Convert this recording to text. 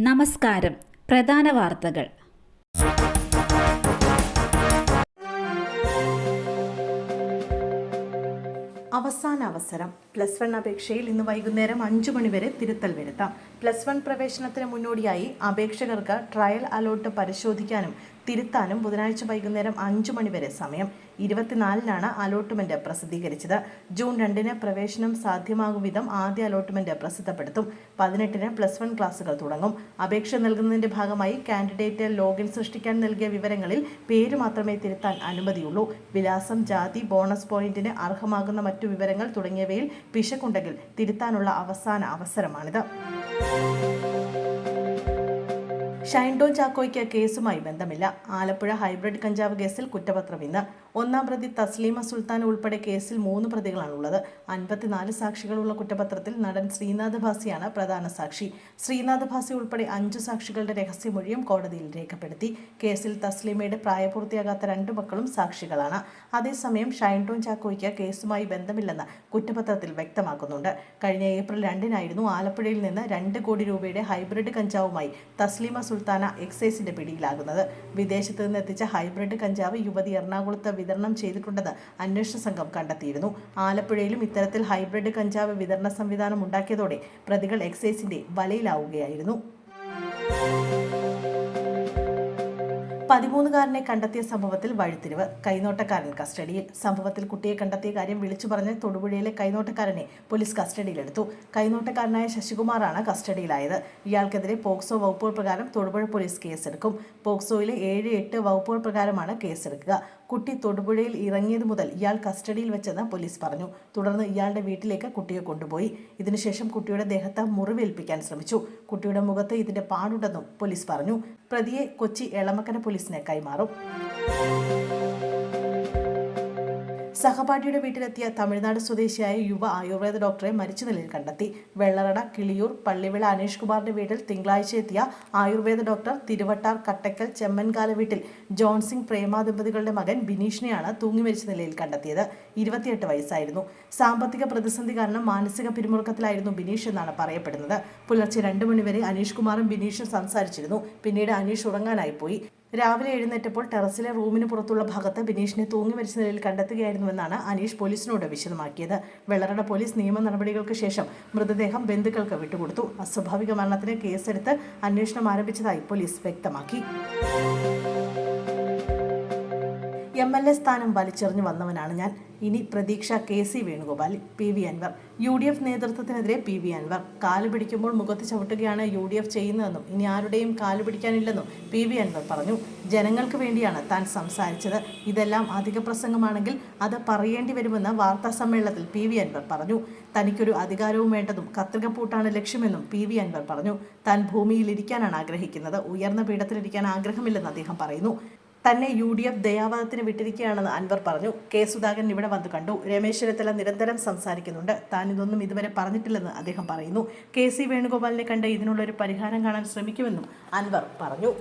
നമസ്കാരം. പ്രധാന വാർത്തകൾ. അവസാന അവസരം. പ്ലസ് വൺ അപേക്ഷയിൽ ഇന്ന് വൈകുന്നേരം അഞ്ചു മണിവരെ തിരുത്തൽ വരുത്താം. പ്ലസ് വൺ പ്രവേശനത്തിന് മുന്നോടിയായി അപേക്ഷകർക്ക് ട്രയൽ അലോട്ട് പരിശോധിക്കാനും തിരുത്താനും ബുധനാഴ്ച വൈകുന്നേരം അഞ്ചു മണിവരെ സമയം. ഇരുപത്തിനാലിനാണ് അലോട്ട്മെന്റ് പ്രസിദ്ധീകരിച്ചത്. ജൂൺ രണ്ടിന് പ്രവേശനം സാധ്യമാകും വിധം ആദ്യ അലോട്ട്മെന്റ് പ്രസിദ്ധപ്പെടുത്തും. പതിനെട്ടിന് പ്ലസ് വൺ ക്ലാസുകൾ തുടങ്ങും. അപേക്ഷ നൽകുന്നതിന്റെ ഭാഗമായി കാൻഡിഡേറ്റ് ലോഗിൻ സൃഷ്ടിക്കാൻ നൽകിയ വിവരങ്ങളിൽ പേര് മാത്രമേ തിരുത്താൻ അനുമതിയുള്ളൂ. വിലാസം ജാതി ബോണസ് പോയിന്റിന് അർഹമാകുന്ന മറ്റു വിവരങ്ങൾ തുടങ്ങിയവയിൽ പിശകുണ്ടെങ്കിൽ തിരുത്താനുള്ള അവസാന അവസരമാണിത്. ഷൈൻഡോൺ ചാക്കോയ്ക്ക് കേസുമായി ബന്ധമില്ല. ആലപ്പുഴ ഹൈബ്രിഡ് കഞ്ചാവ് കേസിൽ കുറ്റപത്രം ഇന്ന്. ഒന്നാം പ്രതി തസ്ലീമ സുൽത്താൻ ഉൾപ്പെടെ കേസിൽ മൂന്ന് പ്രതികളാണുള്ളത്. അൻപത്തിനാല് സാക്ഷികളുള്ള കുറ്റപത്രത്തിൽ നടൻ ശ്രീനാഥ് ഭാസിയാണ് പ്രധാന സാക്ഷി. ശ്രീനാഥ് ഭാസി ഉൾപ്പെടെ അഞ്ചു സാക്ഷികളുടെ രഹസ്യമൊഴിയും കോടതിയിൽ രേഖപ്പെടുത്തി. കേസിൽ തസ്ലീമയുടെ പ്രായപൂർത്തിയാകാത്ത രണ്ടു മക്കളും സാക്ഷികളാണ്. അതേസമയം ഷൈൻ ടോൺ ചാക്കോയ്ക്ക് കേസുമായി ബന്ധമില്ലെന്ന് കുറ്റപത്രത്തിൽ വ്യക്തമാക്കുന്നുണ്ട്. കഴിഞ്ഞ ഏപ്രിൽ രണ്ടിനായിരുന്നു ആലപ്പുഴയിൽ നിന്ന് രണ്ട് കോടി രൂപയുടെ ഹൈബ്രിഡ് കഞ്ചാവുമായി തസ്ലീമ സുൽത്താന എക്സൈസിന്റെ പിടിയിലാകുന്നത്. വിദേശത്ത് നിന്ന് എത്തിച്ച ഹൈബ്രിഡ് കഞ്ചാവ് യുവതി എറണാകുളത്ത് വിതരണം ചെയ്തിട്ടുണ്ടെന്ന് അന്വേഷണ സംഘം കണ്ടെത്തിയിരുന്നു. ആലപ്പുഴയിലും ഇത്തരത്തിൽ ഹൈബ്രിഡ് കഞ്ചാവ് വിതരണ സംവിധാനം ഉണ്ടാക്കിയതോടെ പ്രതികൾ എക്സൈസിന്റെ വലയിലാവുകയായിരുന്നു. പതിമൂന്നുകാരനെ കണ്ടെത്തിയ സംഭവത്തിൽ വഴിത്തിരിവ്. കൈനോട്ടക്കാരൻ കസ്റ്റഡിയിൽ. സംഭവത്തിൽ കുട്ടിയെ കണ്ടെത്തിയ കാര്യം വിളിച്ചു പറഞ്ഞ് തൊടുപുഴയിലെ കൈനോട്ടക്കാരനെ പോലീസ് കസ്റ്റഡിയിലെടുത്തു. കൈനോട്ടക്കാരനായ ശശികുമാറാണ് കസ്റ്റഡിയിലായത്. ഇയാൾക്കെതിരെ പോക്സോ വകുപ്പുകൾ പ്രകാരം തൊടുപുഴ പോലീസ് കേസെടുക്കും. പോക്സോയിലെ ഏഴ് എട്ട് വകുപ്പുകൾ പ്രകാരമാണ് കേസെടുക്കുക. കുട്ടി തൊടുപുഴയിൽ ഇറങ്ങിയത് മുതൽ ഇയാൾ കസ്റ്റഡിയിൽ വെച്ചെന്ന് പോലീസ് പറഞ്ഞു. തുടർന്ന് ഇയാളുടെ വീട്ടിലേക്ക് കുട്ടിയെ കൊണ്ടുപോയി. ഇതിനുശേഷം കുട്ടിയുടെ ദേഹത്ത് മുറിവേൽപ്പിക്കാൻ ശ്രമിച്ചു. കുട്ടിയുടെ മുഖത്ത് ഇതിന്റെ പാടുണ്ടെന്നും പോലീസ് പറഞ്ഞു. പ്രതിയെ കൊച്ചി എളമക്കര പോലീസിന് കൈമാറും. സഹപാഠിയുടെ വീട്ടിലെത്തിയ തമിഴ്നാട് സ്വദേശിയായ യുവ ആയുർവേദ ഡോക്ടറെ മരിച്ച നിലയിൽ കണ്ടെത്തി. വെള്ളറട കിളിയൂർ പള്ളിവിള അനീഷ് കുമാറിന്റെ വീട്ടിൽ തിങ്കളാഴ്ച എത്തിയ ആയുർവേദ ഡോക്ടർ തിരുവട്ടാർ കട്ടക്കൽ ചെമ്മൻകാല വീട്ടിൽ ജോൺസിംഗ് പ്രേമ ദമ്പതികളുടെ മകൻ ബിനീഷിനെയാണ് തൂങ്ങി മരിച്ച നിലയിൽ കണ്ടെത്തിയത്. ഇരുപത്തിയെട്ട് വയസ്സായിരുന്നു. സാമ്പത്തിക പ്രതിസന്ധി കാരണം മാനസിക പിരിമുറുക്കത്തിലായിരുന്നു ബിനീഷ് എന്നാണ് പറയപ്പെടുന്നത്. പുലർച്ചെ രണ്ടു മണിവരെ അനീഷ് കുമാറും ബിനീഷും സംസാരിച്ചിരുന്നു. പിന്നീട് അനീഷ് ഉറങ്ങാനായി പോയി. രാവിലെ എഴുന്നേറ്റപ്പോൾ ടെറസിലെ റൂമിന് പുറത്തുള്ള ഭാഗത്ത് ബിനീഷിനെ തൂങ്ങി മരിച്ച നിലയിൽ കണ്ടെത്തുകയായിരുന്നുവെന്നാണ് അനീഷ് പോലീസിനോട് വിശദമാക്കിയത്. വെള്ളറട പോലീസ് നിയമ നടപടികൾക്ക് ശേഷം മൃതദേഹം ബന്ധുക്കൾക്ക് വിട്ടുകൊടുത്തു. അസ്വാഭാവിക മരണത്തിന് കേസെടുത്ത് അന്വേഷണം ആരംഭിച്ചതായി പോലീസ് വ്യക്തമാക്കി. എം എൽ എ സ്ഥാനം വലിച്ചെറിഞ്ഞു വന്നവനാണ് ഞാൻ. ഇനി പ്രതീക്ഷ K C Venugopal P V Anvar. U D F നേതൃത്വത്തിനെതിരെ P V Anvar. കാൽ പിടിക്കുമ്പോൾ മുഖത്ത് ചവിട്ടുകയാണ് യു ഡി എഫ് ചെയ്യുന്നതെന്നും ഇനി ആരുടെയും കാൽ പിടിക്കാനില്ലെന്നും പി വി അൻവർ പറഞ്ഞു. ജനങ്ങൾക്ക് വേണ്ടിയാണ് താൻ സംസാരിച്ചത്. ഇതെല്ലാം അധിക പ്രസംഗമാണെങ്കിൽ അത് പറയേണ്ടി വരുമെന്ന് വാർത്താ സമ്മേളനത്തിൽ പി വി അൻവർ പറഞ്ഞു. തനിക്കൊരു അധികാരവും വേണ്ടതും കത്രികപ്പൂട്ടാണ് ലക്ഷ്യമെന്നും പി വി അൻവർ പറഞ്ഞു. താൻ ഭൂമിയിൽ ഇരിക്കാനാണ് ആഗ്രഹിക്കുന്നത്. ഉയർന്ന പീഠത്തിലിരിക്കാൻ ആഗ്രഹമില്ലെന്ന് അദ്ദേഹം പറയുന്നു. തന്നെ യു ഡി എഫ് ദയാവാദത്തിന് വിട്ടിരിക്കുകയാണെന്ന് അൻവർ പറഞ്ഞു. കെ സുധാകരൻ ഇവിടെ വന്നു കണ്ടു. രമേശ് ചെന്നിത്തല നിരന്തരം സംസാരിക്കുന്നുണ്ട്. താൻ ഇതൊന്നും ഇതുവരെ പറഞ്ഞിട്ടില്ലെന്ന് അദ്ദേഹം പറയുന്നു. കെ സി വേണുഗോപാലിനെ കണ്ട് ഇതിനുള്ളൊരു പരിഹാരം കാണാൻ ശ്രമിക്കുമെന്നും അൻവർ പറഞ്ഞു.